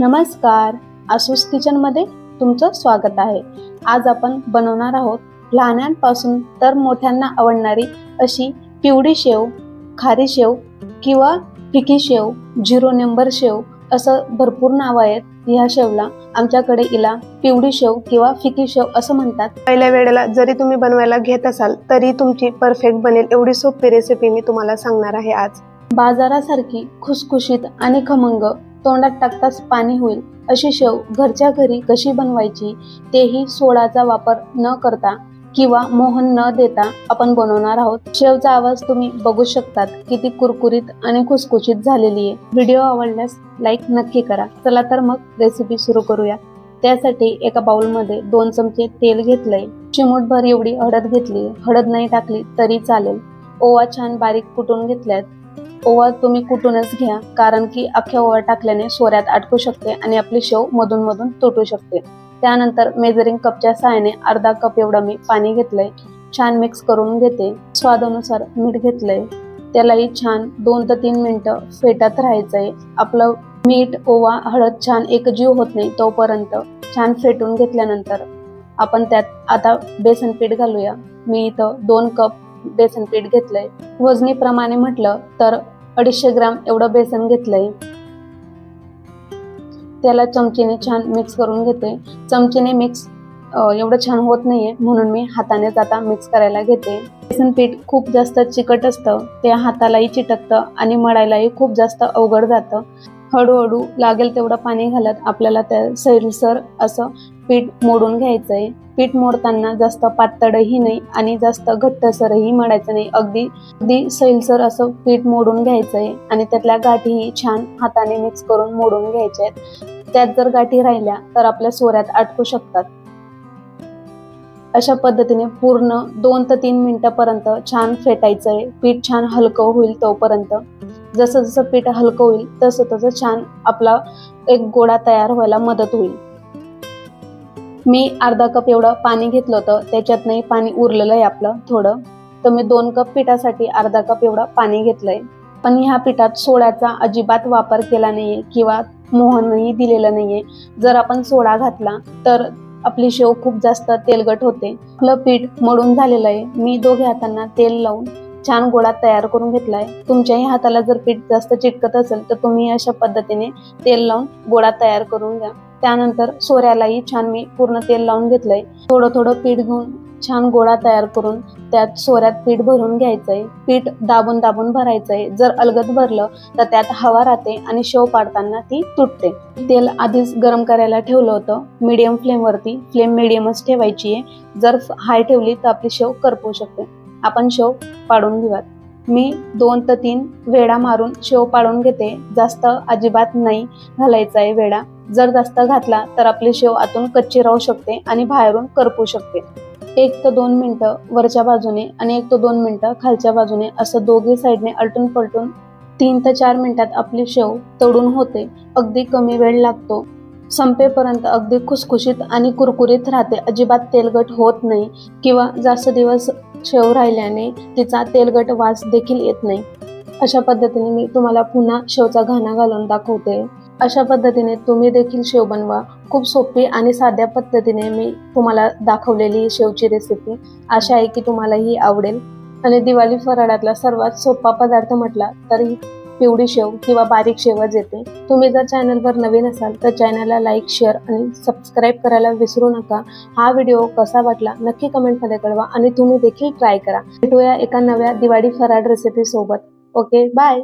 नमस्कार. आसूस किचनमध्ये तुमचं स्वागत आहे. आज आपण बनवणार आहोत लहानांपासून तर मोठ्यांना आवडणारी अशी पिवळी शेव खारी शेव किंवा फिकी शेव झिरो नंबर शेव असं भरपूर नावं आहेत. ह्या शेवला आमच्याकडे हिला पिवळी शेव किंवा फिकी शेव असं म्हणतात. पहिल्या वेळेला जरी तुम्ही बनवायला घेत असाल तरी तुमची परफेक्ट बनेल एवढी सोपी रेसिपी मी तुम्हाला सांगणार आहे आज. बाजारासारखी खुसखुशीत आणि खमंग तोंडात टाकताच पाणी होईल. अशी शेव घरच्या घरी कशी बनवायची तेही सोडाचा वापर न करता किंवा मोहन न देता आपण बनवणार आहोत. शेवचा आवाज तुम्ही बघू शकतात. किती कुरकुरीत आणि खुसखुशीत झालेली आहे. व्हिडिओ आवडल्यास लाईक नक्की करा. चला तर मग रेसिपी सुरू करूया. त्यासाठी एका बाउलमध्ये दोन चमचे तेल घेतलंय. चिमूटभर एवढी हळद घेतली. हळद नाही टाकली तरी चालेल. ओवा छान बारीक कुटून घेतल्यात. ओवा तुम्ही कुटूनच घ्या कारण की अख्ख्या ओवा टाकल्याने सोऱ्यात अटकू शकते आणि आपली शेव मधून मधून तुटू शकते. त्यानंतर मेजरिंग कपच्या सहाय्याने अर्धा कप एवढं मी पाणी घेतलंय. छान मिक्स करून घेते. स्वादानुसार मीठ घेतलंय. त्यालाही छान दोन ते तीन मिनटं फेटत राहायचंय. आपलं मीठ ओवा हळद छान एकजीव होत नाही तोपर्यंत छान फेटून घेतल्यानंतर आपण त्यात आता बेसन पीठ घालूया. मी इथं दोन कप बेसन पीठ घेतलंय. वजनीप्रमाणे म्हटलं तर अडीचशे ग्राम एवढं बेसन घेतलंय. त्याला चमचीने छान मिक्स करून घेते. चमचीने मिक्स एवढं छान होत नाहीये म्हणून मी हातानेच आता मिक्स करायला घेते. बेसन पीठ खूप जास्त चिकट असतं ते हातालाही चिटकतं आणि मळायलाही खूप जास्त अवघड जातं. हळूहळू लागेल तेवढं पाणी घालत आपल्याला त्या सैलसर असं पीठ मोडून घ्यायचंय. पीठ मोडताना जास्त पातळही नाही आणि जास्त घट्टसरही मळायचं नाही. अगदी अगदी सैलसर असं पीठ मोडून घ्यायचंय आणि त्यातल्या गाठीही छान हाताने मिक्स करून मोडून घ्यायच्या आहेत. त्यात जर गाठी राहिल्या तर आपल्या सोऱ्यात अटकू शकतात. अशा पद्धतीने पूर्ण दोन ते तीन मिनिटापर्यंत छान फेटायचंय. पीठ छान हलकं होईल तोपर्यंत. जसं जसं पीठ हलकं होईल तसं तसं छान आपला एक गोळा तयार व्हायला मदत होईल. मी अर्धा कप एवढं पाणी घेतलं होतं. त्याच्यातनंही पाणी उरलेलं आहे आपलं थोडं. तर मी दोन कप पिठासाठी अर्धा कप एवढं पाणी घेतलंय. पण ह्या पिठात सोड्याचा अजिबात वापर केला नाहीये किंवा मोहनही दिलेलं नाहीये. जर आपण सोडा घातला तर आपली शेव खूप जास्त तेलगट होते. आपलं पीठ मळून झालेलं आहे. मी दोघे हातांना तेल लावून छान गोळा तयार करून घेतलाय. तुमच्याही हाताला जर पीठ जास्त चिटकत असेल तर तुम्ही अशा पद्धतीने तेल लावून गोळा तयार करून घ्या. त्यानंतर सोऱ्यालाही छान मी पूर्ण तेल लावून घेतलंय. थोडं थोडं पीठ घेऊन छान गोळा तयार करून त्यात सोऱ्यात पीठ भरून घ्यायचंय. पीठ दाबून दाबून भरायचंय. जर अलगद भरलं तर त्यात हवा राहते आणि शेव पाडताना ती तुटते. तेल आधीच गरम करायला ठेवलं होतं. मीडियम फ्लेमवरती फ्लेम मिडियमच ठेवायची आहे जर हाय ठेवली तर आपली शेव करपू शकते. आपण शेव पाडून घेऊयात. मी दोन ते तीन वेळा मारून शेव पाळून घेते. जास्त अजिबात नाही घालायचा आहे वेळा जर जास्त घातला तर आपली शेव आतून कच्ची राहू शकते आणि बाहेरून करपू शकते. एक ते दोन मिनटं वरच्या बाजूने आणि एक ते दोन मिनटं खालच्या बाजूने असं दोघी साईडने अलटून पलटून तीन ते चार मिनटात आपली शेव तळून होते. अगदी कमी वेळ लागतो. संपेपर्यंत अगदी खुसखुशीत आणि कुरकुरीत राहते. अजिबात तेलगट होत नाही किंवा जास्त दिवस शेव राहिल्याने तिचा तेलगट वास देखील येत नाही. अशा पद्धतीने मी तुम्हाला पुन्हा शेवचा घाणा घालून दाखवते. अशा पद्धतीने तुम्ही देखील शेव बनवा. खूप सोपी आणि साध्या पद्धतीने मी तुम्हाला दाखवलेली शेवची रेसिपी आशा आहे की तुम्हाला ही आवडेल. आणि दिवाळी फराळातला सर्वात सोपा पदार्थ म्हटला तरी पिवळी शेव किंवा बारीक शेवच येते तुम्ही जर चॅनलवर नवीन असाल तर चॅनलला लाईक शेअर आणि सबस्क्राईब करायला विसरू नका. हा व्हिडिओ कसा वाटला नक्की कमेंटमध्ये कळवा आणि तुम्ही देखील ट्राय करा. भेटूया एका नव्या दिवाळी फराळ रेसिपी सोबत. Okay bye